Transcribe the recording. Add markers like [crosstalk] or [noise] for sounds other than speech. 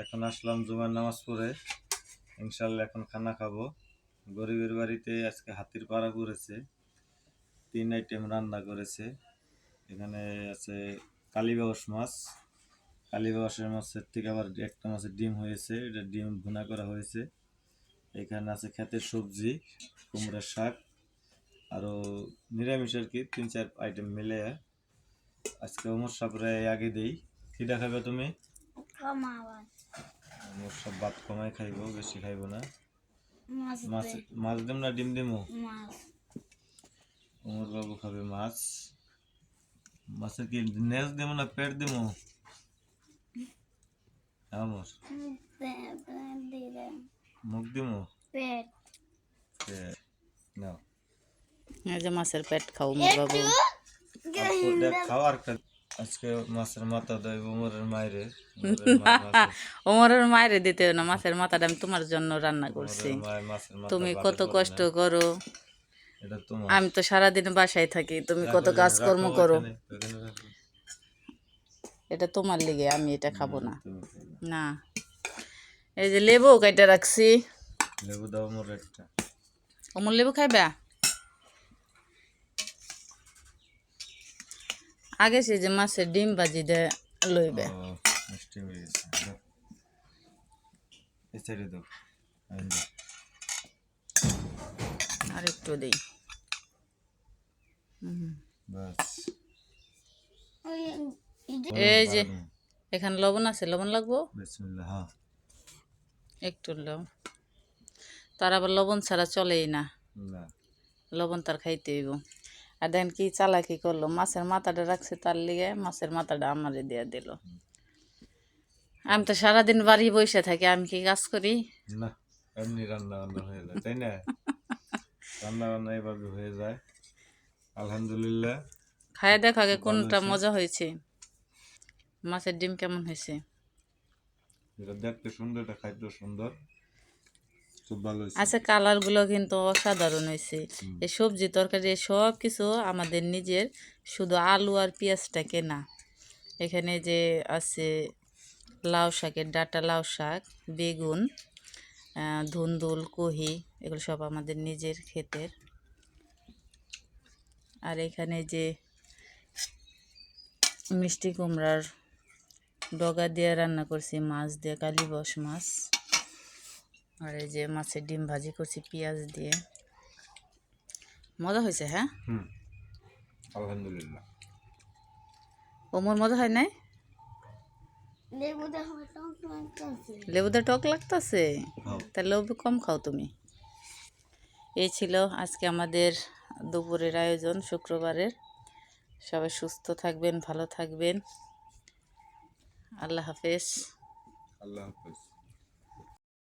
এখন আসলাম জুমার নামাজ পড়ে। ইনশাল্লাহ এখন খানা খাব। গরিবের বাড়িতে আজকে হাতির পাড়া করেছে। তিন আইটেম রান্না করেছে। এখানে আছে কালীবাউস মাছ। কালীবাউসের মাছের থেকে আবার একটা মাছের ডিম হয়েছে। এটা ডিম ভুনা করা হয়েছে। এখানে আছে ক্ষেতের সবজি কুমড়ার শাক আরও নিরামিষ আর কি তিন চার আইটেম মিলে। আজকে ওমর সাপরে আগে দেই। কি দেখাবে তুমি? কমাবার ওমর সব ভাত কমাই খাইবো বেশি খাইবো না। মাছ মাছ দে, মাছ দিম না ডিম দিমু? মাছ। ওমর বাবু খাবে মাছ। মাছের কি নেজ দিমু না পেট দিমু? আমর। দে- দে- দিয়ে দে। মুখ দিমু? পেট। পেট। নাও। এই যে মাছের পেট খাও মোর বাবু আপু দেখ খাও আর একটা আজকে মাছের মাথা দেয় ওমরের মায়েরে। ওমরের [laughs] মায়েরে দিতে না মাছের মাথাটা আমি তোমার জন্য রান্না করছি। তুমি কত কষ্ট করো। আমি তো সারাদিন বাসায় থাকি তুমি কত কাজকর্ম করো। এটা তোমার লিগে আমি এটা খাব না। না। এই যে লেবু কাইটা রাখছি। লেবু দাও মোর একটা অমর লেবু খাইবা? আগে সে যে মাছের ডিম ভাজি দে লইবে। আর একটু দিই। এই যে এখানে লবণ আছে লবণ লাগবো? হ্যাঁ। একটু লবণ। তার আবার লবণ ছাড়া চলেই না। না। লবণ তার খাইতে হইব। আর দেখেন কি চালাকি করল? মাছের মাথাটা রাখছে তার লিগে মাছের মাথাটা আমারে দিয়ে দিল। আমি তো সারাদিন বাড়ি বসে থাকি আমি কি কাজ করি? না এমনি রান্না বান্না হয়ে যায় তাই না? রান্না বান্না এভাবে হয়ে যায় আলহামদুলিল্লাহ। খাই দেখ আগে কোনটা মজা হয়েছে। মাছের ডিম কেমন হয়েছে? এটা দেখতে সুন্দর এটা খাইতে সুন্দর। হয়েছে আচ্ছা কালারগুলো কিন্তু অসাধারণ হয়েছে। এই সবজি তরকারি সব কিছু আমাদের নিজের শুধু আলু আর পেঁয়াজটা কেনা। এখানে যে আছে লাউ শাকের ডাটা লাউ শাক বেগুন ধুন্দুল কহি এগুলো সব আমাদের নিজের ক্ষেতের। আর এখানে যে মিষ্টি কুমড়ার ডগা দিয়ে রান্না করছি মাছ দিয়ে কালীবস মাছ। আর এই যে মাছের ডিম ভাজি করছি পেঁয়াজ দিয়ে। মজা হয়েছে হ্যাঁ? হুম আলহামদুলিল্লাহ। ওমর মজা হয় নাই? লেবু টক লাগতেছে। লেবুদা টক লাগতেছে? খাও তাহলে লেবু কম খাও তুমি। এই ছিল আজকে আমাদের দুপুরের আয়োজন শুক্রবারের। সবাই সুস্থ থাকবেন ভালো থাকবেন। আল্লাহ হাফেজ। আল্লাহ হাফেজ।